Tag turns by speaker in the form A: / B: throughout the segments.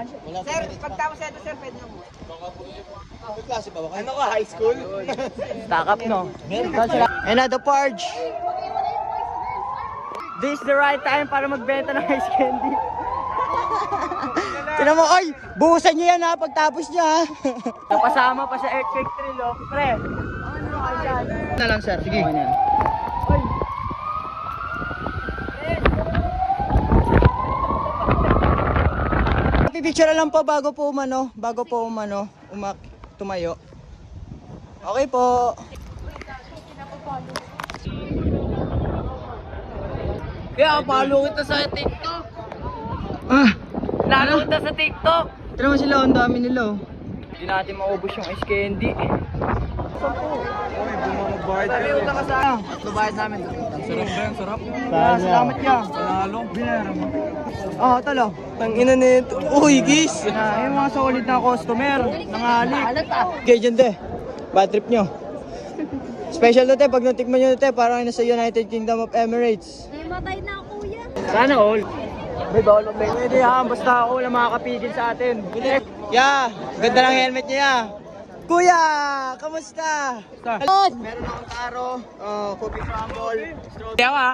A: Sir, pagtapos ito, sir, pwede na mo.
B: May klase ba ba? Ano ka, high school?
C: Stack up, no?
B: And the Parge.
C: This is the right time para magbenta ng ice candy.
B: Tinan mo, ay! Buhusan niyo yan ha, pagtapos niya ha.
C: Napasama pa sa earthquake drill, oh. Pre, ano ka dyan?
B: na lang sir, sige. Pipicture lang po bago po umano, bago po umano, umak tumayo. Okay po.
C: Kaya, follow kita sa TikTok.
B: Ah,
C: Lalo kita sa TikTok.
B: tira mo sila, ang dami nila oh.
C: Hindi natin maubos yung ice candy. Sabi, utang ka sa Babayad namin. Sarap ba yan? Sarap?
B: Ah, salamat niya.
C: Panalo? Binera mo.
B: Oh, talo.
C: Tang ina nito. Uy, guys!
B: Na, yung mga solid na customer, nangali. Okay, dyan te. Bad trip nyo. Special to te, pag natikman nyo te, parang nasa United Kingdom of Emirates.
D: Ay, matay na kuya.
C: Sana all. May bawal pa Pwede ha, basta ako wala makakapigil sa atin.
B: Yeah, ganda ng helmet niya. yeah. Kuya, kamusta? Meron akong taro, uh, coffee crumble,
C: Hindi ako ha.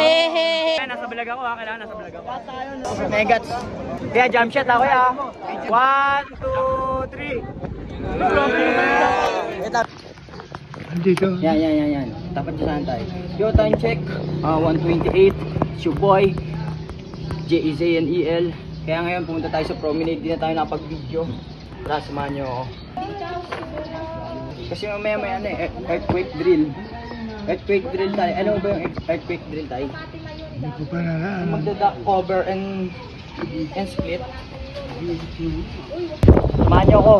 D: Eh,
C: Kaya nasa vlog ako ha, kailangan nasa vlog ako. Megats. Kaya jump shot ako ya. One, two, three.
B: Ito.
C: Yan, yan, yan, yan. Dapat nyo saan tayo. Yo, time check. Ah, 128. It's your boy. J-E-Z-N-E-L. Kaya ngayon pumunta tayo sa promenade. Di na tayo nakapag-video. Tara, samahan nyo ako. Kasi mamaya may ano eh, earthquake drill. Earthquake drill tayo. Ano ba yung earthquake drill tayo? Hindi ko pa Magda-duck cover and and split. Samahan nyo ako.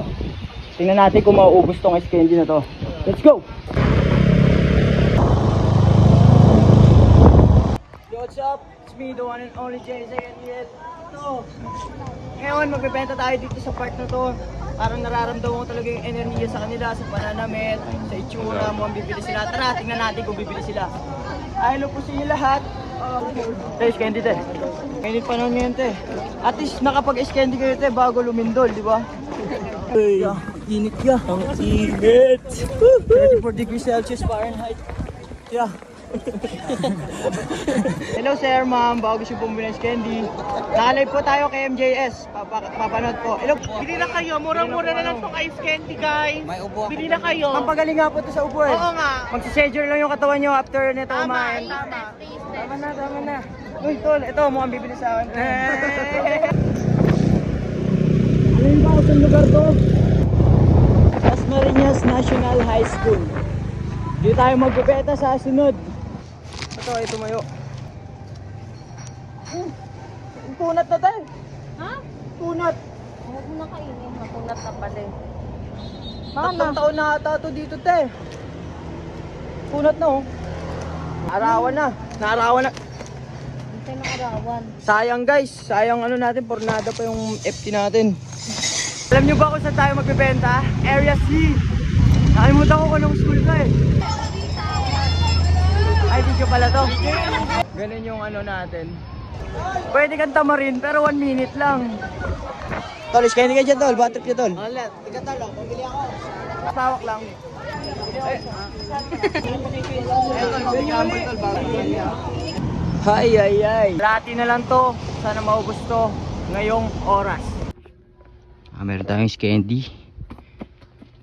C: Tingnan natin kung mauubos tong ice candy na to. Let's go! Yo, what's up? Me, the one and only Jay Zayaniel. Ito. Ngayon, magbebenta tayo dito sa park na to. Parang nararamdaman ko talaga yung enerhiya sa kanila, sa pananamit, sa itsura mo, ang bibili sila. Tara, tingnan natin kung bibili sila. Ay, hello po sa inyo lahat. Guys, candy te. Candy pa nun yun te. At least nakapag-ice candy kayo te bago lumindol, di ba? Ay, init ya. Ang init. 34 degrees Celsius Fahrenheit. Yeah. Hello sir, ma'am. Bago gusto bumili ng candy. Nakalive po tayo kay MJS. Papa papanood po. Hello.
A: Bili na kayo, murang-mura na lang itong ice candy, guys.
B: May upo
A: Bili na kayo.
B: Pampagaling nga po to sa upo eh.
A: Oo nga.
C: Magsisedure lang yung katawan nyo after nito
A: Tama,
C: kumain.
A: tama.
C: Tama na, tama na. Uy, tol, ito mukhang bibili sa akin. Ano yung ba sa lugar to? Dasmariñas National High School. Dito tayo magbebenta sa sunod. Ito ay tumayo. Hmm, Punat na tayo.
D: Ha?
C: Punat.
D: Huwag mo na kainin. Makunat na pala eh.
C: Tatlong taon na ata to dito, te. Punat na, oh. Arawan na. Naarawan na.
D: Hintay ng arawan.
C: Sayang guys, sayang ano natin, pornada pa yung FT natin. Alam nyo ba kung saan tayo magbebenta? Area C. Nakalimutan ko kung anong school ka eh. Video pala to. Ganun yung ano natin. Pwede kang tamarin, pero one minute lang.
B: Tol, is candy ka dyan tol. Bad trip niya tol.
C: Alat, tiga talo, pamili ako. Tawak lang. Ay, ay, ay. Lati na lang to. Sana maubos to ngayong oras. Ah, meron tayong candy.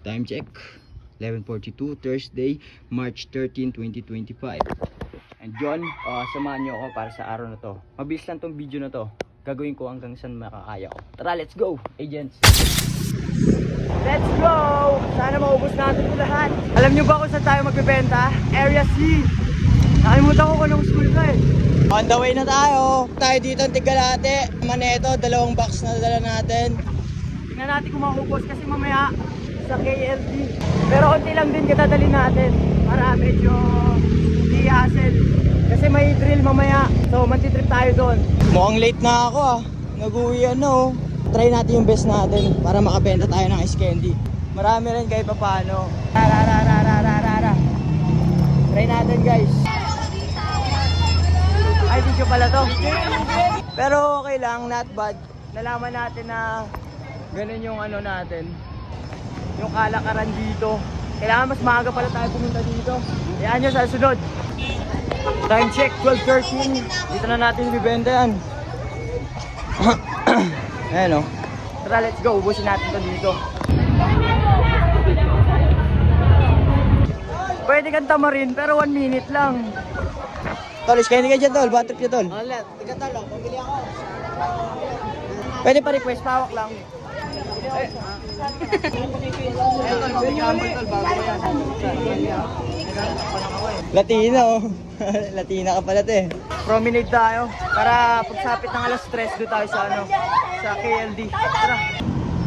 C: Time check. 11.42 Thursday, March 13, 2025. And John, uh, samahan nyo ako para sa araw na to. Mabilis lang tong video na to. Gagawin ko hanggang saan makakaya ko. Tara, let's go, agents! Let's go! Sana maubos natin ito lahat. Alam nyo ba kung saan tayo magbebenta? Area C. Nakalimutan ko kung anong school ka eh.
B: On the way na tayo. Tayo dito ang Tigalate. Maneto, dalawang box na dala natin.
C: Tingnan natin kung maubos kasi mamaya sa KLD. Pero konti lang din katadali natin para medyo hindi hassle. Kasi may drill mamaya. So mantitrip tayo doon.
B: Mukhang late na ako ah. Nag-uwi ano. Try natin yung best natin para makabenta tayo ng ice candy. Marami rin kahit paano.
C: Rarararararara. Try natin guys. Ay, video pala to.
B: Pero okay lang, not bad.
C: nalaman natin na ganun yung ano natin, yung kalakaran dito. Kailangan mas maaga pala tayo pumunta dito. Yan nyo sa sunod. Time check, 12.13. Dito na natin ibibenta yan. Ayan o. Tara, let's go. Ubusin natin to dito. Pwede kang tamarin, pero 1 minute lang.
B: Tol, iskayin ka dyan, tol. Bad trip tol. Wala, tiga tol, oh. pabili ako.
C: Pwede pa request, pawak lang.
B: Latina, oh. Latina ka pala, te.
C: Promenade tayo para pagsapit ng alas 3 doon tayo sa ano, sa KLD. Tara.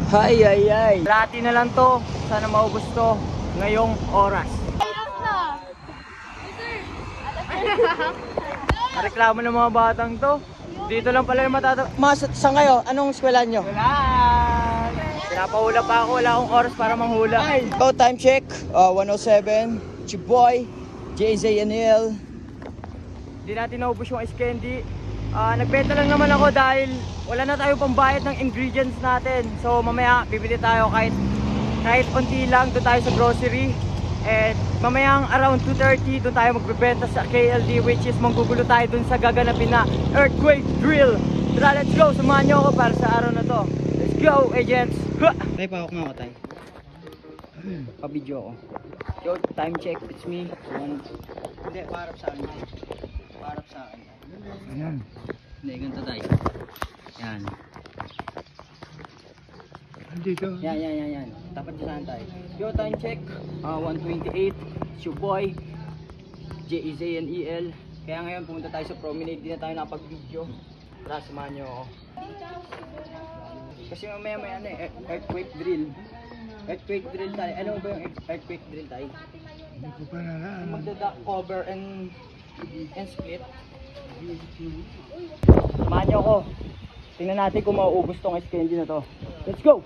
B: Ay, ay, ay.
C: Lati na lang to. Sana maubos to ngayong oras. Reklamo ng mga batang to. Dito lang pala yung matata...
B: Mas, sa ngayon, anong eskwela nyo?
C: Wala! Pinapahula pa ako. Wala akong oras para manghula.
B: Go, time check. Uh, 107. Chiboy. JZNL.
C: Hindi natin naubos yung ice candy. Ah, nagbenta lang naman ako dahil wala na tayo pambayad ng ingredients natin. So mamaya bibili tayo kahit kahit konti lang doon tayo sa grocery. And mamayang around 2.30 doon tayo magbebenta sa KLD which is manggugulo tayo doon sa gaganapin na earthquake drill. Tara, let's go! Samahan niyo ako para sa araw na to. Let's go, agents!
B: Tay, pawak nga ako, tay.
C: Pa-video ako. Yo, time check, it's me. One,
B: Hindi, parap sa akin. Parap sa akin.
C: Ayan.
B: Hindi, ganito tayo. Yan.
C: Yan, yan, yan, yan. Tapat na saan tayo. Yo, time check. Ah, 128. It's your boy. J-E-Z-N-E-L. Kaya ngayon pumunta tayo sa promenade. Di na tayo nakapag-video. Tara, samahan nyo ako. Kasi mamaya may ano eh, earth- earthquake drill. Earthquake drill tayo. Ano ba yung earthquake drill tayo? Hindi ko pa Magdada cover and and split. Samahan nyo ako. Tingnan natin kung mauubos tong candy na to. Let's go!